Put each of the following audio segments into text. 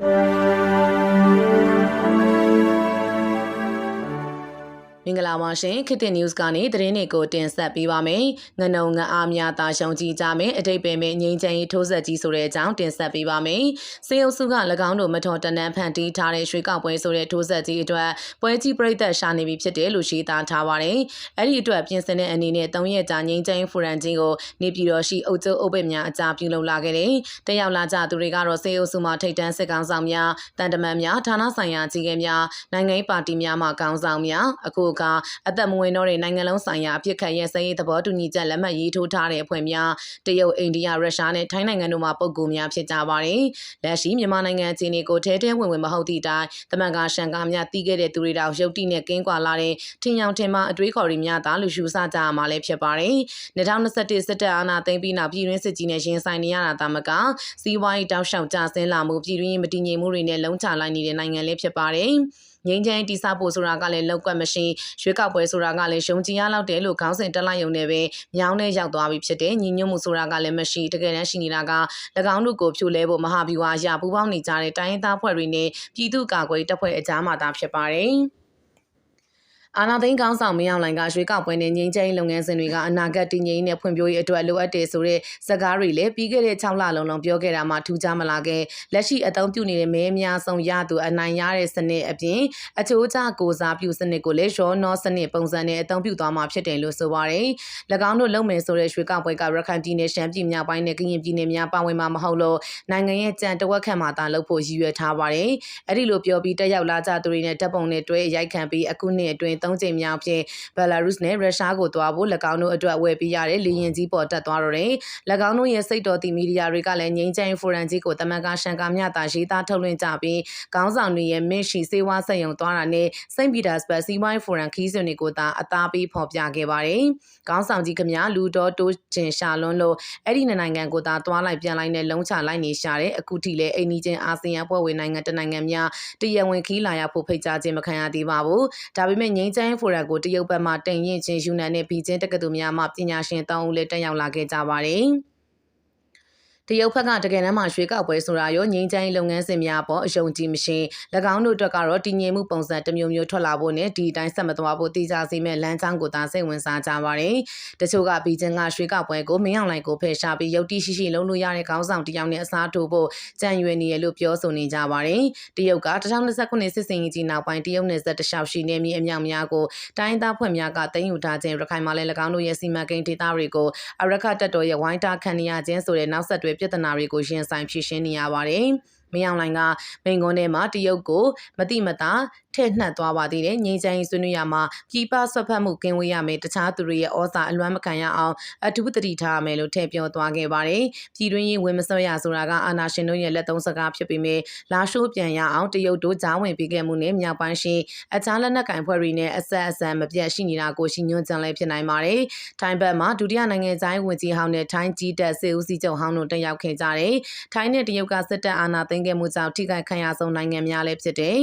မ င်္ဂလာပါရှင်ခေတ်တင် news ကနေသတင်းတွေကိုတင်ဆက်ပေးပါမယ်။ငနုံငအားများသာရှုံကြည်ကြမယ်အတိတ်ပင်မဲ့ငိမ့်ချင်ရေးထိုးဆက်ကြီးဆိုတဲ့အကြောင်းတင်ဆက်ပေးပါမယ်။စေအုပ်စုက၎င်းတို့မထော်တနန်းဖန်တီးထားတဲ့ရွှေကောက်ပွဲဆိုတဲ့ထိုးဆက်ကြီးအတွက်ပွဲကြီးပြိသက်ရှာနေပြီဖြစ်တယ်လို့ရှင်းသားထားပါတယ်။အဲ့ဒီအတွက်ပြင်ဆင်တဲ့အနေနဲ့၃ရက်ကြာငိမ့်ချင်ဖူရန်ချင်းကိုနေပြည်တော်ရှိအုပ်ချုပ်အုပ်ပဲ့များအကြပြုလုပ်လာခဲ့တယ်။တက်ရောက်လာကြသူတွေကတော့စေအုပ်စုမှထိတ်တန်းစစ်ကောင်ဆောင်များတန်တမန်များဌာနဆိုင်ရာကြီးကဲများနိုင်ငံရေးပါတီများမှကောင်းဆောင်များအခုကအသက်မဝင်တော့တဲ့နိုင်ငံလုံးဆိုင်ရာအဖြစ်ခတ်ရဲစရေးသဘောတူညီချက်လက်မှတ်ရေးထိုးထားတဲ့အဖွဲ့များတရုတ်အိန္ဒိယရုရှားနဲ့ထိုင်းနိုင်ငံတို့မှပုံကူများဖြစ်ကြပါတယ်။လက်ရှိမြန်မာနိုင်ငံအခြေအနေကိုထဲထဲဝင်ဝင်မဟုတ်သည့်တိုင်တမန်ကရှန်ကာများတီးခဲ့တဲ့သူတွေတောင်ရုပ်တိနဲ့ကင်းကွာလာတဲ့ထင်ရောင်ထင်မှအတွေးခေါ်တွေများသာလူရှုစကြရမှာလည်းဖြစ်ပါတယ်။2021စစ်တပ်အာဏာသိမ်းပြီးနောက်ပြည်တွင်းစစ်ကြီးနဲ့ရင်ဆိုင်နေရတာတမကစီးပွားရေးတောက်လျှောက်ကျဆင်းလာမှုပြည်တွင်းမတည်ငြိမ်မှုတွေနဲ့လုံးချလိုက်နေတဲ့နိုင်ငံလေးဖြစ်ပါတယ်။ ငိမ့်ချမ်းတိစဖို့ဆိုတာကလည်းလောက်ကွက်မရှိရွေးကောက်ပွဲဆိုတာကလည်းရှုံချရလောက်တယ်လို့ခေါင်းစဉ်တက်လိုက်ရုံနဲ့ပဲမြောင်းနဲ့ရောက်သွားပြီဖြစ်တယ်ညီညွတ်မှုဆိုတာကလည်းမရှိတကယ်တမ်းရှိနေတာက၎င်းတို့ကိုဖြိုလဲဖို့မဟာဗျူဟာအရာပူးပေါင်းနေကြတဲ့တိုင်းရင်းသားဖွဲ့တွေနဲ့ပြည်သူ့ကာကွယ်တပ်ဖွဲ့အကြားမှာသာဖြစ်ပါတယ်။ အာနာသိန်းကောင်းဆောင်မင်းအောင်လှိုင်ကရွှေကောက်ပွဲနဲ့ငြိမ်းချမ်းလုပ်ငန်းစဉ်တွေကအနာဂတ်တည်ငြိမ်တဲ့ဖွံ့ဖြိုးရေးအတွက်လိုအပ်တယ်ဆိုတဲ့စကားတွေလည်းပြီးခဲ့တဲ့6လလုံးလုံးပြောခဲ့တာမှထူးခြားမလာခဲ့လက်ရှိအသုံးပြုနေတဲ့မဲအများဆုံးရသူအနိုင်ရတဲ့စနစ်အပြင်အချိုးကျကိုစားပြုစနစ်ကိုလည်းရောနောစနစ်ပုံစံနဲ့အသုံးပြုသွားမှာဖြစ်တယ်လို့ဆိုပါတယ်။၎င်းတို့လုပ်မယ်ဆိုတဲ့ရွှေကောက်ပွဲကရခိုင်ပြည်နယ်ရှမ်းပြည်မြောက်ပိုင်းနဲ့ကရင်ပြည်နယ်များပါဝင်မှာမဟုတ်လို့နိုင်ငံရဲ့ကြံတဝက်ခန့်မှသာလုပ်ဖို့ရည်ရွယ်ထားပါတယ်။အဲ့ဒီလိုပြောပြီးတက်ရောက်လာကြသူတွေနဲ့တပ်ပုံနဲ့တွဲရိုက်ခံပြီးအခုနှစ်အတွင်း၃ချိန်မြောက်ဖြင့်ဘယ်လာရုစ်နဲ့ရုရှားကိုသွားဖို့၎င်းတို့အတွက်ဝယ်ပေးရတဲ့လေယာဉ်ကြီးပေါ်တက်သွားတော့တယ်။၎င်းတို့ရဲ့စိတ်တော်သည့်မီဒီယာတွေကလည်းငြိမ်းချမ်းဖိုရန်ကြီးကိုတမန်ကရှန်ကာမြတာရေးသားထုတ်လွှင့်ကြပြီးခေါင်းဆောင်တွေရဲ့မစ်ရှိစေဝါဆက်ယုံသွားတာနဲ့စိန့်ပီတာစဘတ်စီဝိုင်းဖိုရန်ခီးစင်တွေကိုသာအသားပေးဖော်ပြခဲ့ပါတယ်။ခေါင်းဆောင်ကြီးကမြလူတော်တိုးကျင်ရှာလွန်းလို့အဲ့ဒီနိုင်ငံကိုသာသွားလိုက်ပြန်လိုက်နဲ့လုံးချလိုက်နေရှာတဲ့အခုထိလည်းအိန္ဒိချင်းအာဆီယံဖွဲ့ဝင်နိုင်ငံတနိုင်ငံများတရဝင်ခီးလာရဖို့ဖိတ်ကြားခြင်းမခံရသေးပါဘူး။ဒါပေမဲ့ငြိမ်းချမ်းဖိုရန်ကိုတရုတ်ဘက်မှတင်ရင်ချင်းယူနန်နဲ့ဘီကျင်းတက္ကသိုလ်များမှပညာရှင်တောင်းဦးလည်းတက်ရောက်လာခဲ့ကြပါတယ်။ တရုတ်ဘက်ကတကယ်တမ်းမှရွှေကောက်ပွဲဆိုတာရောငြိမ်းချမ်းရေးလုပ်ငန်းစဉ်များပေါ်အယုံကြည်မရှိ၎င်းတို့အတွက်ကတော့တည်ငြိမ်မှုပုံစံတစ်မျိုးမျိုးထွက်လာဖို့နဲ့ဒီအတိုင်းဆက်မသွားဖို့တည်ကြစေမဲ့လမ်းကြောင်းကိုသာစိတ်ဝင်စားကြပါတယ်။တချို့ကဘီကျင်းကရွှေကောက်ပွဲကိုမင်းအောင်လှိုင်ကိုဖယ်ရှားပြီးရုပ်တိရှိရှိလုံးလို့ရတဲ့ခေါင်းဆောင်တယောက်နဲ့အစားထိုးဖို့ကြံရွယ်နေရလို့ပြောဆိုနေကြပါတယ်။တရုတ်က2029စစ်စင်ကြီးနောက်ပိုင်းတရုတ်နယ်စပ်တလျှောက်ရှိနေမြေအမြောက်များကိုတိုင်းသားဖွဲ့များကတင်ယူထားခြင်းရခိုင်မှာလည်း၎င်းတို့ရဲ့စီမံကိန်းဒေသတွေကိုအရခတ်တပ်တော်ရဲ့ဝိုင်းတာခံရခြင်းဆိုတဲ့နောက်ဆက်တွဲပြဿနာတွေကိုရင်ဆိုင်ဖြေရှင်းနေရပါတယ်။ မင်းအောင်လှိုင်ကမိန်ကွန်းထဲမှာတရုတ်ကိုမတိမတာထည့်နှက်သွားပါသေးတယ်ငြိမ်းချမ်းရေးဆွေးနွေးရမှာပြည်ပဆွတ်ဖက်မှုကင်းဝေးရမယ်တခြားသူတွေရဲ့ဩဇာအလွမ်းမခံရအောင်အထူးသတိထားရမယ်လို့ထည့်ပြောသွားခဲ့ပါတယ်ပြည်တွင်းရေးဝင်မစွရဆိုတာကအာဏာရှင်တို့ရဲ့လက်သုံးစကားဖြစ်ပေမဲ့လာရှိုးပြန်ရအောင်တရုတ်တို့ကြားဝင်ပေးခဲ့မှုနဲ့မြောက်ပိုင်းရှိအခြားလက်နက်ကင်ဖွဲ့တွေနဲ့အဆက်အဆံမပြတ်ရှိနေတာကိုရှင်းညွှန်းကြံလည်းဖြစ်နိုင်ပါတယ်ထိုင်းဘက်မှာဒုတိယနိုင်ငံသားဝင်ကြီးဟောင်းနဲ့ထိုင်းကြီးတက်စေဦးစီးချုပ်ဟောင်းတို့တက်ရောက်ခဲ့ကြတယ်ထိုင်းနဲ့တရုတ်ကစစ်တပ်အာဏာသိမ်းခဲ့မှုကြောင့်ထိခိုက်ခံရဆုံးနိုင်ငံများလည်းဖြစ်တယ်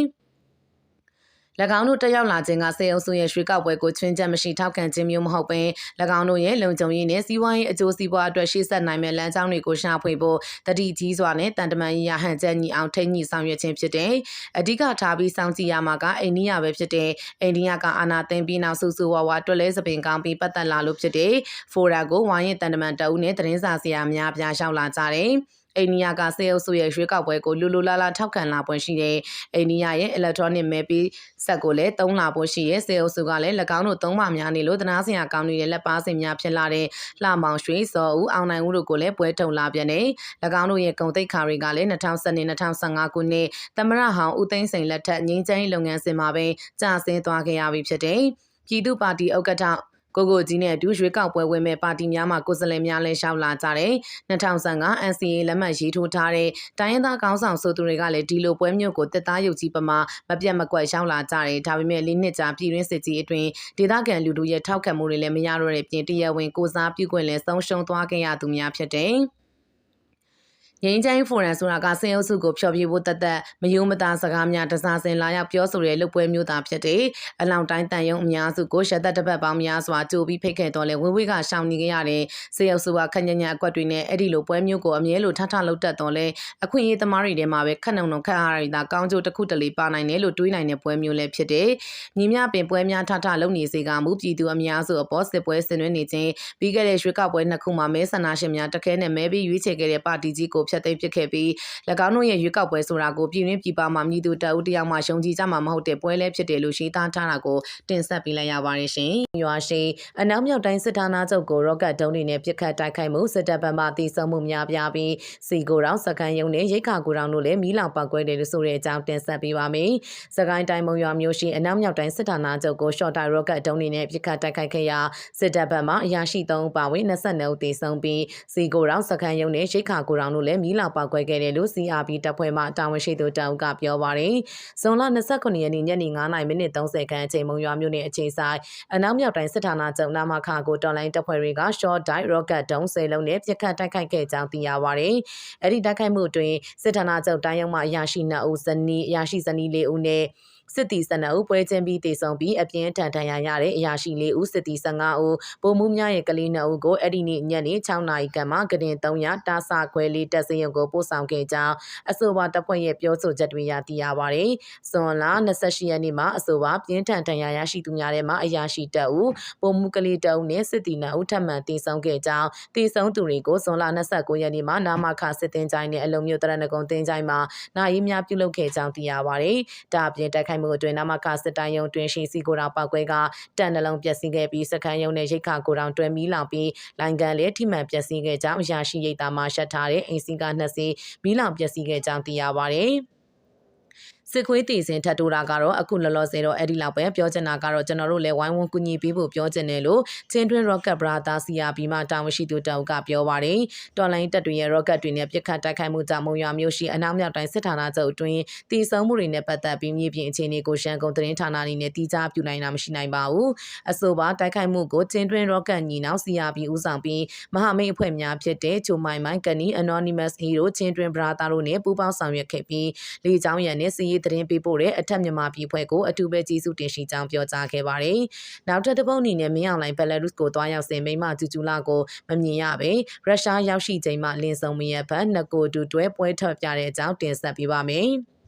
၎င်းတို့တက်ရောက်လာခြင်းကစေအုပ်စုရဲ့ရွှေကောက်ပွဲကိုချွင်းချက်မရှိထောက်ခံခြင်းမျိုးမဟုတ်ပင်၎င်းတို့ရဲ့လုံခြုံရေးနဲ့စီးပွားရေးအကျိုးစီးပွားအတွက်ရှေ့ဆက်နိုင်မဲ့လမ်းကြောင်းတွေကိုရှာဖွေဖို့တတိကြီးစွာနဲ့တန်တမန်ရေးရဟန်ချက်ညီအောင်ထိန်းညှိဆောင်ရွက်ခြင်းဖြစ်တယ်။အဓိကထားပြီးစောင့်ကြည့်ရမှာကအိန္ဒိယပဲဖြစ်တယ်။အိန္ဒိယကအာဏာသိမ်းပြီးနောက်ဆူဆူဝါဝါတွက်လဲစပင်ကောင်းပြီးပတ်သက်လာလို့ဖြစ်တယ်။ဖိုရာကိုဝိုင်းရင်တန်တမန်တအုပ်နဲ့သတင်းစာဆရာများပြားရောက်လာကြတယ်။ အိန္ဒိယကစေအုပ်စုရဲ့ရွေးကောက်ပွဲကိုလူလူလာလာထောက်ခံလာပွင့်ရှိတဲ့အိန္ဒိယရဲ့ electronic မဲပေးဆက်ကိုလည်းသုံးလာဖို့ရှိရဲ့စေအုပ်စုကလည်း၎င်းတို့သုံးပါများနေလို့သနာစရာကောင်းနေတဲ့လက်ပါစင်များဖြစ်လာတဲ့လှမောင်ရွှေစောဦးအောင်နိုင်ဦးတို့ကိုလည်းပွဲထုံလာပြန်နေ၎င်းတို့ရဲ့ဂုံတိတ်ခါတွေကလည်း2012-2015ခုနှစ်သမရဟောင်ဦးသိန်းစိန်လက်ထက်ငင်းချမ်းလုပ်ငန်းစဉ်မှာပဲကြာဆင်းသွားခဲ့ရပြီဖြစ်တယ်ပြည်သူ့ပါတီဥက္ကဋ္ဌ ကိုကိုကြီးနဲ့အတူရွေးကောက်ပွဲဝင်မဲ့ပါတီများမှကိုယ်စားလှယ်များလည်းရှောက်လာကြတယ်။2015 NCA လက်မှတ်ရေးထိုးထားတဲ့တိုင်းရင်းသားကောင်းဆောင်ဆိုသူတွေကလည်းဒီလိုပွဲမျိုးကိုတစ်သားရုပ်ကြီးပမာမပြတ်မကွက်ရှောက်လာကြတယ်။ဒါပေမဲ့လေးနှစ်ကြာပြည်တွင်းစစ်ကြီးအတွင်းဒေသခံလူတို့ရဲ့ထောက်ခံမှုတွေလည်းမရတော့တဲ့ပြင်တရားဝင်ကိုစားပြုခွင့်လည်းဆုံးရှုံးသွားခဲ့ရသူများဖြစ်တယ်။ ငိမ့်ချိုင်းဖိုရန်ဆိုတာကစင်အုပ်စုကိုဖျော်ဖြေဖို့တသက်မယုံမသားစကားများတစားစင်လာရောက်ပြောဆိုတဲ့လုပ်ပွဲမျိုးသားဖြစ်တဲ့အလောင်တိုင်းတန်ယုံအများစုကိုရှက်သက်တစ်ပတ်ပေါင်းများစွာကြိုပြီးဖိတ်ခဲ့တော်လဲဝေဝေးကရှောင်နေကြရတဲ့စင်အုပ်စုကခက်ညံ့ညံ့အကွက်တွေနဲ့အဲ့ဒီလိုပွဲမျိုးကိုအမြဲလိုထထလောက်တက်တော်လဲအခွင့်အရေးသမားတွေထဲမှာပဲခက်နှုံနှုံခက်အားရတာကောင်းကျိုးတစ်ခုတလေပါနိုင်တယ်လို့တွေးနိုင်တဲ့ပွဲမျိုးလည်းဖြစ်တယ်။ညီမြပင်ပွဲများထထလုံနေစေကမူပြည်သူအများစုအပေါ်စစ်ပွဲဆင်နွှဲနေခြင်းပြီးခဲ့တဲ့ရွှေကောက်ပွဲနှစ်ခုမှာမဲဆန္ဒရှင်များတခဲနဲ့မဲပြီးရွေးချယ်ခဲ့တဲ့ပါတီကြီးကိုဖျက်သိမ်းပစ်ခဲ့ပြီး၎င်းတို့ရဲ့ရွေးကောက်ပွဲဆိုတာကိုပြည်တွင်းပြည်ပမှာမြည်သူတအုပ်တယောက်မှရှုံးကြကြမှာမဟုတ်တဲ့ပွဲလဲဖြစ်တယ်လို့ရှင်းသားထားတာကိုတင်ဆက်ပေးလိုက်ရပါတယ်ရှင်။ရွာရှိအနောက်မြောက်တိုင်းစစ်ဌာနချုပ်ကိုရော့ကတ်ဒုံးတွေနဲ့ပစ်ခတ်တိုက်ခိုက်မှုစစ်တပ်ဘက်မှတည်ဆုံမှုများပြားပြီးစီကိုတောင်စကန်ယုံနဲ့ရိတ်ခါကိုတောင်တို့လည်းမီးလောင်ပောက်ကွဲတယ်လို့ဆိုတဲ့အကြောင်းတင်ဆက်ပေးပါမယ်။စကိုင်းတိုင်းမုံရွာမျိုးရှိအနောက်မြောက်တိုင်းစစ်ဌာနချုပ်ကိုရှော့တိုင်ရော့ကတ်ဒုံးတွေနဲ့ပစ်ခတ်တိုက်ခိုက်ခဲ့ရာစစ်တပ်ဘက်မှအရာရှိ3ဦးပါဝင်22ဦးတည်ဆုံပြီးစီကိုတောင်စကန်ယုံနဲ့ရိတ်ခါကိုတောင်တို့လည်းမီးလောင်ပောက်ကွဲခဲ့တယ်လို့ CRB တပ်ဖွဲ့မှတာဝန်ရှိသူတအုပ်ကပြောပါတယ်။ဇွန်လ29ရက်နေ့ညနေ9:30မိနစ်30ခန်းအချိန်မုံရွာမြို့နယ်အခြေဆိုင်အနောက်မြောက်တိုင်းစစ်ဌာနချုပ်နာမခကိုတော်လိုင်းတပ်ဖွဲ့တွေက short die rocket ဒုံးစေလုံးနဲ့ပြစ်ခတ်တိုက်ခိုက်ခဲ့ကြောင်းသိရပါတယ်။အဲ့ဒီတိုက်ခိုက်မှုအတွင်းစစ်ဌာနချုပ်တိုင်းရုံးမှအရာရှိ2ဦးဇနီးအရာရှိဇနီး4ဦးနဲ့ စစ်တီ12ဦးပွဲချင်းပြီးတည်ဆုံပြီးအပြင်းထန်ထန်ရရတဲ့အရာရှိ4ဦးစစ်တီ15ဦးပုံမှုများရဲ့ကလေး2ဦးကိုအဲ့ဒီနေ့ညနေ6နာရီကမှကတင်300တာဆခွဲလေးတက်စရုံကိုပို့ဆောင်ခဲ့ကြောင်းအဆိုပါတပ်ဖွဲ့ရဲ့ပြောဆိုချက်တွေရသိရပါတယ်။ဇွန်လ28ရက်နေ့မှာအဆိုပါပြင်းထန်ထန်ရရရှိသူများထဲမှာအရာရှိတပ်ဦးပုံမှုကလေး2ဦးနဲ့စစ်တီ2ဦးထပ်မံတည်ဆုံခဲ့ကြောင်းတည်ဆုံသူတွေကိုဇွန်လ29ရက်နေ့မှာနာမခစစ်တင်ကြိုင်းနဲ့အလုံမျိုးတရဏဂုံတင်ကြိုင်းမှာနိုင်ရေးများပြုလုပ်ခဲ့ကြောင်းသိရပါတယ်။ဒါအပြင်တိုက်ခိုက်မှုအတွင်းနမခစစ်တိုင်းရုံတွင်ရှိစီကိုတောင်ပောက်ကွဲကတန်နှလုံးပျက်စီးခဲ့ပြီးစခန်းရုံနဲ့ရိတ်ခါကိုတောင်တွဲမီးလောင်ပြီးလိုင်ကန်လည်းထိမှန်ပျက်စီးခဲ့ကြောင်းအရာရှိရိတ်သားမှရှက်ထားတဲ့အိမ်စီကနှစ်စီးမီးလောင်ပျက်စီးခဲ့ကြောင်းသိရပါတယ်။ စစ်ခွေးတည်စင်ထပ်တိုးတာကတော့အခုလောလောဆယ်တော့အဲ့ဒီလောက်ပဲပြောချင်တာကတော့ကျွန်တော်တို့လည်းဝိုင်းဝန်းကူညီပေးဖို့ပြောချင်တယ်လို့ချင်းတွင်း Rocket Brother CRB မှတာဝန်ရှိသူတောက်ကပြောပါတယ်တော်လိုင်းတပ်တွေရဲ့ Rocket တွေနဲ့ပြစ်ခတ်တိုက်ခိုက်မှုကြောင့်မုံရွာမျိုးရှိအနောက်မြောက်တိုင်းစစ်ဌာနချုပ်အတွင်းတည်ဆုံမှုတွေနဲ့ပတ်သက်ပြီးမြေပြင်အခြေအနေကိုရှမ်းကုန်သတင်းဌာနအနေနဲ့တီးခြားပြုနိုင်တာမရှိနိုင်ပါဘူးအဆိုပါတိုက်ခိုက်မှုကိုချင်းတွင်း Rocket ညီနောင် CRB ဦးဆောင်ပြီးမဟာမိတ်အဖွဲ့များဖြစ်တဲ့ချိုမိုင်မိုင်ကနီ Anonymous Hero ချင်းတွင်း Brother တို့နဲ့ပူးပေါင်းဆောင်ရွက်ခဲ့ပြီးလေကြောင်းရန်နဲ့စီးရီးသတင်းပေးပို့တဲ့အထက်မြန်မာပြည်ဖွဲ့ကိုအတူပဲကြီးစုတင်ရှိကြောင်းပြောကြားခဲ့ပါတယ်။နောက်ထပ်တစ်ပုတ်အနေနဲ့မင်းအောင်လိုင်ဘယ်လာရုစ်ကိုတွားရောက်စဉ်မိမဂျူဂျူလာကိုမမြင်ရပဲရုရှားရောက်ရှိချိန်မှလင်းစုံမရဘတ်နှစ်ကိုတူတွဲပွဲထွက်ပြတဲ့အကြောင်းတင်ဆက်ပေးပါမယ်။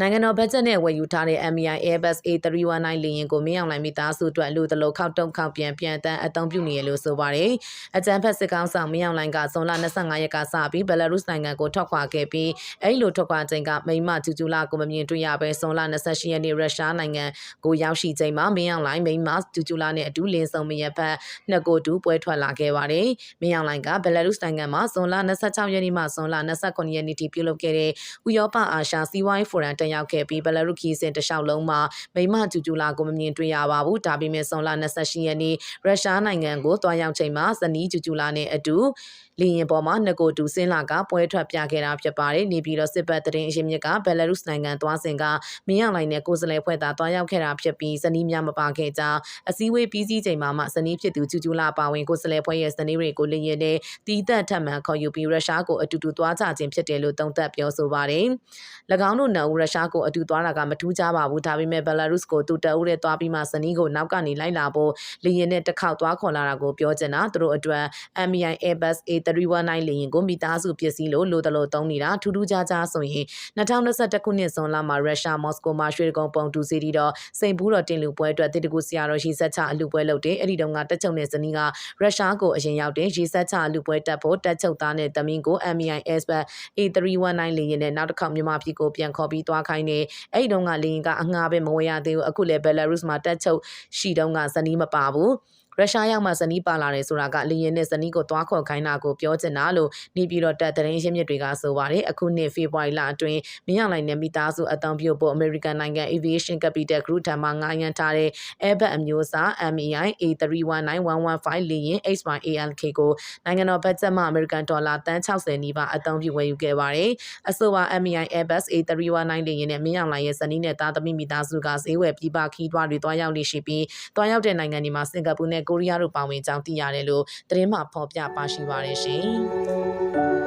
နိုင်ငံတော်ဘတ်ဂျက်နဲ့ဝယ်ယူထားတဲ့ MI Airbus A319 လေယာဉ်ကိုမင်းအောင်လှိုင်မိသားစုအတွက်လူတလို့ခောက်တုံခောက်ပြန်ပြန်တန်းအသုံးပြုနေရလို့ဆိုပါတယ်။အကြံဖက်စစ်ကောင်ဆောင်မင်းအောင်လှိုင်ကဇွန်လ25ရက်ကစပြီးဘယ်လာရုစ်နိုင်ငံကိုထွက်ခွာခဲ့ပြီးအဲ့လိုထွက်ခွာချိန်ကမိမဂျူဂျူလာကိုမမြင်တွေ့ရပဲဇွန်လ28ရက်နေ့ရုရှားနိုင်ငံကိုရောက်ရှိချိန်မှာမင်းအောင်လှိုင်မိမဂျူဂျူလာနဲ့အတူလင်းဆောင်မရဖက်နှစ်ကိုတူပွဲထွက်လာခဲ့ပါတယ်။မင်းအောင်လှိုင်ကဘယ်လာရုစ်နိုင်ငံမှာဇွန်လ26ရက်နေ့မှဇွန်လ29ရက်နေ့ထိပြုလုပ်ခဲ့တဲ့ဥရောပအာရှစီးပွားရေးဖိုရမ်တက်ရောက်ခဲ့ပြီးဘယ်လာရုခီးစင်တလျှောက်လုံးမှာမိမဂျူဂျူလာကိုမမြင်တွေ့ရပါဘူးဒါပေမဲ့ဇွန်လ28ရက်နေ့ရုရှားနိုင်ငံကိုတွားရောက်ချိန်မှာဇနီးဂျူဂျူလာနဲ့အတူလီရင်ပေါ်မှာနှစ်ကိုတူစင်းလာကပွဲထွက်ပြခဲ့တာဖြစ်ပါတယ်။နေပြည်တော်စစ်ဘက်တရင်အရှင်မြစ်ကဘယ်လာရုစ်နိုင်ငံသွားစဉ်ကမင်းအောင်လိုင်နဲ့ကိုယ်စလဲဖွဲ့သားတွားရောက်ခဲ့တာဖြစ်ပြီးဇနီးများမပါခဲ့ကြောင်းအစည်းအဝေးပြီးစီးချိန်မှာမှဇနီးဖြစ်သူကျူကျူလာပါဝင်ကိုယ်စလဲဖွဲ့ရဲ့ဇနီးတွေကိုလီရင်နဲ့တီးသက်ထပ်မံခေါ်ယူပြီးရုရှားကိုအတူတူတွားကြခြင်းဖြစ်တယ်လို့သုံးသပ်ပြောဆိုပါတယ်။၎င်းတို့နှစ်ဦးရုရှားကိုအတူသွားတာကမထူးခြားပါဘူးဒါပေမဲ့ဘယ်လာရုစ်ကိုသူတအုပ်နဲ့တွားပြီးမှဇနီးကိုနောက်ကနေလိုက်လာဖို့လီရင်နဲ့တစ်ခေါက်တွားခေါ်လာတာကိုပြောချင်တာသူတို့အတွက် MI Airbus A319 လေယာဉ်ကိုမိသားစုပစ္စည်းလို့လိုတလို့သုံးနေတာထူးထူးခြားခြားဆိုရင်2021ခုနှစ်ဇွန်လမှာရုရှားမော်စကိုမှာရွှေကုန်းပုံတူစီတီတော့စိန်ဘူးတော်တင်လူပွဲအတွက်တစ်တကူဆရာတော်ရှိဆက်ချအလူပွဲလုပ်တယ်အဲ့ဒီတုန်းကတက်ချုပ်နဲ့ဇနီးကရုရှားကိုအရင်ရောက်တယ်ရေဆက်ချအလူပွဲတက်ဖို့တက်ချုပ်သားနဲ့တမင်းကို MI Airbus A319 လေယာဉ်နဲ့နောက်တစ်ခေါက်မြန်မာပြည်ကိုပြန်ခေါ်ပြီးသွားခိုင်းနေအဲ့ဒီတုန်းကလေယာဉ်ကအငှားပဲမဝယ်ရသေးဘူးအခုလည်းဘယ်လာရုစ်မှာတက်ချုပ်ရှိတုန်းကဇနီးမပါဘူး ရုရှားရောက်မှဇနီးပါလာတယ်ဆိုတာကလေရင်နဲ့ဇနီးကိုသွားခေါ်ခိုင်းတာကိုပြောချင်တာလို့နေပြည်တော်တပ်သတင်းရင်းမြစ်တွေကဆိုပါတယ်အခုနှစ်ဖေဖော်ဝါရီလအတွင်းမင်းအောင်လှိုင်နဲ့မိသားစုအတောင်ပြုတ်ဖို့ American နိုင်ငံ Aviation Capital Group ထံမှငားရမ်းထားတဲ့ Airbus အမျိုးအစား MEI A319115 လေယာဉ် H1ALK ကိုနိုင်ငံတော်ဘတ်ဂျက်မှ American ဒေါ်လာတန်း60နီးပါးအတောင်ပြုဝယ်ယူခဲ့ပါတယ်အဆိုပါ MEI Airbus A319 လေယာဉ်နဲ့မင်းအောင်လှိုင်ရဲ့ဇနီးနဲ့သားသမီးမိသားစုကဈေးဝယ်ပြည်ပခီးသွားတွေတွားရောက်နေရှိပြီးတွားရောက်တဲ့နိုင်ငံတွေမှာစင်ကာပူနဲ့ကိုရီးယားတို့ပါဝင်ကြောင်းသိရတယ်လို့သတင်းမှဖော်ပြပါရှိပါတယ်ရှင်။